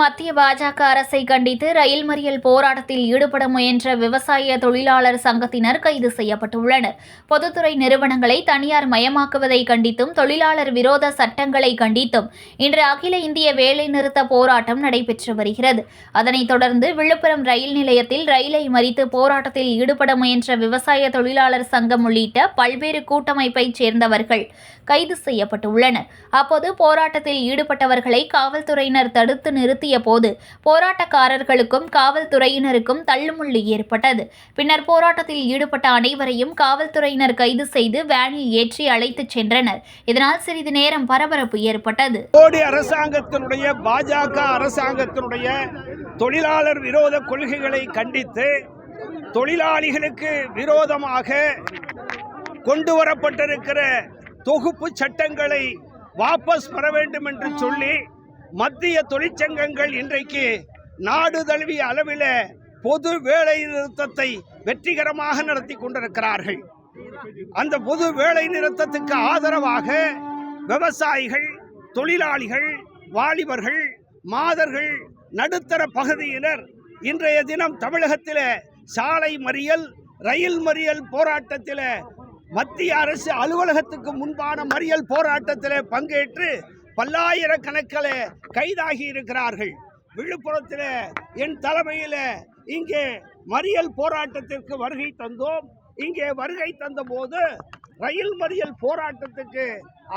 மத்திய பாஜக அரசை கண்டித்து ரயில் மறியல் போராட்டத்தில் ஈடுபட முயன்ற விவசாய தொழிலாளர் சங்கத்தினர் கைது செய்யப்பட்டுள்ளனர். பொதுத்துறை நிறுவனங்களை தனியார் மயமாக்குவதை கண்டித்தும் தொழிலாளர் விரோத சட்டங்களை கண்டித்தும் இன்று அகில இந்திய வேலைநிறுத்த போராட்டம் நடைபெற்று வருகிறது. அதனைத் தொடர்ந்து விழுப்புரம் ரயில் நிலையத்தில் ரயிலை மறித்து போராட்டத்தில் ஈடுபட முயன்ற விவசாய தொழிலாளர் சங்கம் உள்ளிட்ட பல்வேறு கூட்டமைப்பைச் சேர்ந்தவர்கள் கைது செய்யப்பட்டுள்ளனர். அப்போது போராட்டத்தில் ஈடுபட்டவர்களை காவல்துறையினர் தடுத்து நிறுத்தி நிறுத்திய போது போராட்டக்காரர்களுக்கும் காவல்துறையினருக்கும் தள்ளுமுள்ளு ஏற்பட்டது. பின்னர் போராட்டத்தில் ஈடுபட்ட அனைவரையும் காவல்துறையினர் கைது செய்து வேனில் ஏற்றி அழைத்துச் சென்றனர். இதனால் சிறிது நேரம் பரபரப்பு ஏற்பட்டது. மோடி அரசாங்கத்தினுடைய பாஜக அரசாங்கத்தினுடைய தொழிலாளர் விரோத கொள்கைகளை கண்டித்து தொழிலாளிகளுக்கு விரோதமாக கொண்டு வரப்பட்டிருக்கிற தொகுப்பு சட்டங்களை வாபஸ் பெற வேண்டும் என்று சொல்லி மத்திய தொழிற்சங்கங்கள் இன்றைக்கு நாடு தழுவிய அளவில் பொது வேலை நிறுத்தத்தை வெற்றிகரமாக நடத்தி கொண்டிருக்கிறார்கள். அந்த பொது வேலை நிறுத்தத்துக்கு ஆதரவாக விவசாயிகள் தொழிலாளிகள் வாலிபர்கள் மாதர்கள் நடுத்தர பகுதியினர் இன்றைய தினம் தமிழகத்தில் சாலை மறியல் ரயில் மறியல் போராட்டத்தில் மத்திய அரசு அலுவலகத்துக்கு முன்பான மறியல் போராட்டத்தில் பங்கேற்று பல்லாயிரக்கணக்கில் கைதாகி இருக்கிறார்கள் விழுப்புரத்தில் என் தலைமையில் இங்கே மறியல் போராட்டத்திற்கு வருகை தந்தோம். இங்கே வருகை தந்தபோது ரயில் மறியல் போராட்டத்துக்கு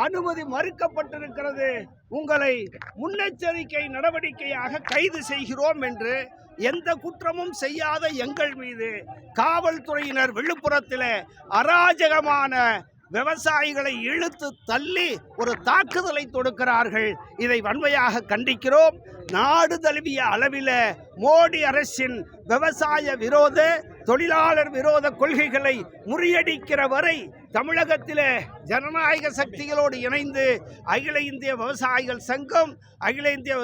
அனுமதி மறுக்கப்பட்டிருக்கிறது. உங்களை முன்னெச்சரிக்கை நடவடிக்கையாக கைது செய்கிறோம் என்று எந்த குற்றமும் செய்யாத எங்கள் மீது காவல்துறையினர் விழுப்புரத்தில் அராஜகமான விவசாயிகளை இழுத்து தள்ளி ஒரு தாக்குதலை தொடுக்கிறார்கள். இதை வன்மையாக கண்டிக்கிறோம். நாடு தழுவிய அளவில் மோடி அரசின் விவசாய விரோத தொழிலாளர் விரோத கொள்கைகளை முறியடிக்கிற வரை தமிழகத்தில் ஜனநாயக சக்திகளோடு இணைந்து அகில இந்திய விவசாயிகள் சங்கம் அகில இந்திய